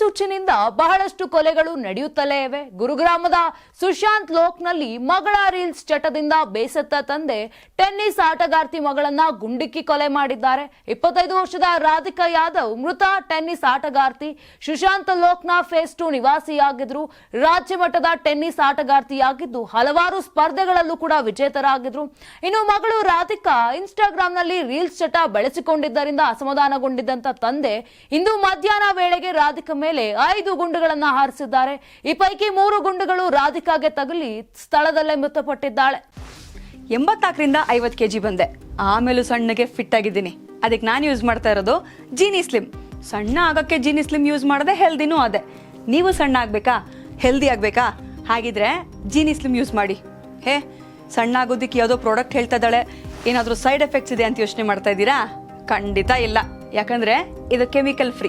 Drugs ಬಹಳಷ್ಟು ಕೊಲೆಗಳು ನಡೆಯುತ್ತಲೇ ಇವೆ. ಗುರುಗ್ರಾಮದ ಸುಶಾಂತ್ ಲೋಕ್ನಲ್ಲಿ ಮಗಳ ರೀಲ್ಸ್ ಚಟದಿಂದ ಬೇಸತ್ತ ತಂದೆ ಟೆನ್ನಿಸ್ ಆಟಗಾರ್ತಿ ಮಗಳನ್ನ ಗುಂಡಿಕ್ಕಿ ಕೊಲೆ ಮಾಡಿದ್ದಾರೆ. ಇಪ್ಪತ್ತೈದು ವರ್ಷದ ರಾಧಿಕಾ ಯಾದವ್ ಮೃತ ಟೆನ್ನಿಸ್ ಆಟಗಾರ್ತಿ ಸುಶಾಂತ್ ಲೋಕ್ನ ಫೇಸ್ ಟು ನಿವಾಸಿಯಾಗಿದ್ರು. ರಾಜ್ಯ ಮಟ್ಟದ ಟೆನ್ನಿಸ್ ಆಟಗಾರ್ತಿಯಾಗಿದ್ದು ಹಲವಾರು ಸ್ಪರ್ಧೆಗಳಲ್ಲೂ ಕೂಡ ವಿಜೇತರಾಗಿದ್ರು. ಇನ್ನು ಮಗಳು ರಾಧಿಕಾ ಇನ್ಸ್ಟಾಗ್ರಾಂನಲ್ಲಿ ರೀಲ್ಸ್ ಚಟ ಬೆಳೆಸಿಕೊಂಡಿದ್ದರಿಂದ ಅಸಮಾಧಾನಗೊಂಡಿದ್ದಂತ ತಂದೆ ಇಂದು ಮಧ್ಯಾಹ್ನ ವೇಳೆಗೆ ರಾಧಿಕಾ ಮೇಲೆ ಐದು ಗುಂಡುಗಳನ್ನು ಹಾರಿಸಿದ್ದಾರೆ. ಈ ಪೈಕಿ ಮೂರು ಗುಂಡುಗಳು ರಾಧಿಕಾಗೆ ತಗುಲಿ ಸ್ಥಳದಲ್ಲೇ ಮೃತಪಟ್ಟಿದ್ದಾಳೆ. ಎಂಬತ್ನಾಲ್ಕರಿಂದ ಐವತ್ತು ಕೆ ಜಿ ಬಂದೆ. ಆಮೇಲೂ ಸಣ್ಣಗೆ ಫಿಟ್ ಆಗಿದ್ದೀನಿ. ಅದಕ್ಕೆ ನಾನು ಯೂಸ್ ಮಾಡ್ತಾ ಇರೋದು ಜೀನಿ ಸ್ಲಿಮ್ ಸಣ್ಣ ಆಗೋಕ್ಕೆ ಜೀನಿ ಸ್ಲಿಮ್ ಯೂಸ್ ಮಾಡದೆ ಹೆಲ್ದಿನೂ ಅದೇ. ನೀವು ಸಣ್ಣ ಆಗಬೇಕಾ? ಹೆಲ್ದಿ ಆಗಬೇಕಾ? ಹಾಗಿದ್ರೆ ಜೀನಿ ಸ್ಲಿಮ್ ಯೂಸ್ ಮಾಡಿ. ಹೇ, ಸಣ್ಣ ಆಗೋದಿಕ್ಕೆ ಯಾವುದೋ ಪ್ರಾಡಕ್ಟ್ ಹೇಳ್ತಾ ಇದ್ದಾಳೆ. ಏನಾದರೂ ಸೈಡ್ ಎಫೆಕ್ಟ್ಸ್ ಇದೆ ಅಂತ ಯೋಚನೆ ಮಾಡ್ತಾ ಇದ್ದೀರಾ? ಖಂಡಿತ ಇಲ್ಲ. ಯಾಕಂದರೆ ಇದು ಕೆಮಿಕಲ್ ಫ್ರೀ